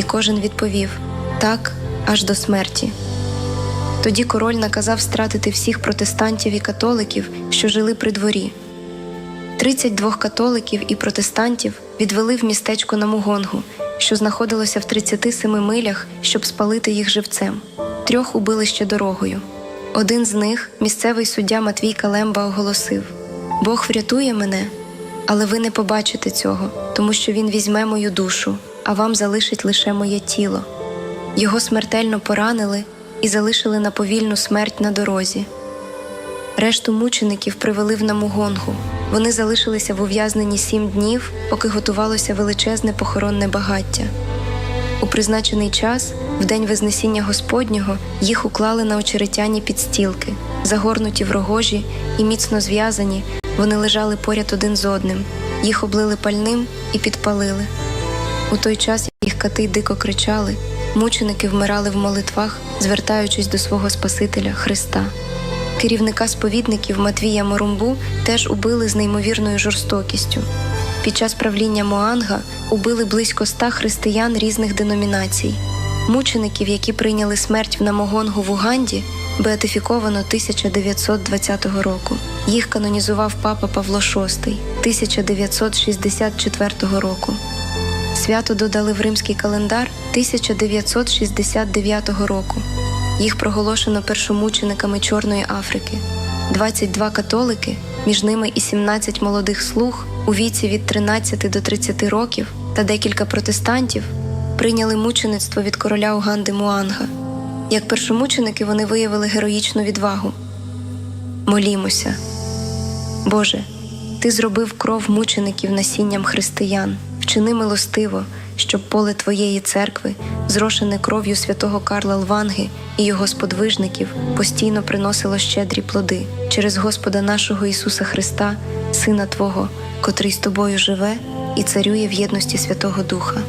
і кожен відповів так, аж до смерті. Тоді король наказав стратити всіх протестантів і католиків, що жили при дворі. 32 католиків і протестантів відвели в містечко Намугонгу, що знаходилося в 37 милях, щоб спалити їх живцем. Трьох убили ще дорогою. Один з них, місцевий суддя Матвій Калемба, оголосив: Бог врятує мене, але ви не побачите цього, тому що Він візьме мою душу, а вам залишить лише моє тіло. Його смертельно поранили і залишили на повільну смерть на дорозі. Решту мучеників привели в Намугонгу. Вони залишилися в ув'язненні сім днів, поки готувалося величезне похоронне багаття. У призначений час, в день Вознесіння Господнього, їх уклали на очеретяні підстілки, загорнуті в рогожі і міцно зв'язані, вони лежали поряд один з одним, їх облили пальним і підпалили. У той час їх кати дико кричали, мученики вмирали в молитвах, звертаючись до свого Спасителя Христа. Керівника сповідників Матвія Морумбу теж убили з неймовірною жорстокістю. Під час правління Моанга убили близько ста християн різних деномінацій. Мучеників, які прийняли смерть в Намогонгу в Уганді, беатифіковано 1920 року. Їх канонізував папа Павло VI 1964 року. Свято додали в римський календар 1969 року. Їх проголошено першомучениками Чорної Африки. 22 католики, між ними і 17 молодих слуг у віці від 13 до 30 років та декілька протестантів прийняли мучеництво від короля Уганди Муанга. Як першомученики вони виявили героїчну відвагу. Молімося. Боже, Ти зробив кров мучеників насінням християн, вчини милостиво, щоб поле Твоєї церкви, зрошене кров'ю святого Карла Лванги і його сподвижників, постійно приносило щедрі плоди через Господа нашого Ісуса Христа, Сина Твого, котрий з тобою живе і царює в єдності Святого Духа.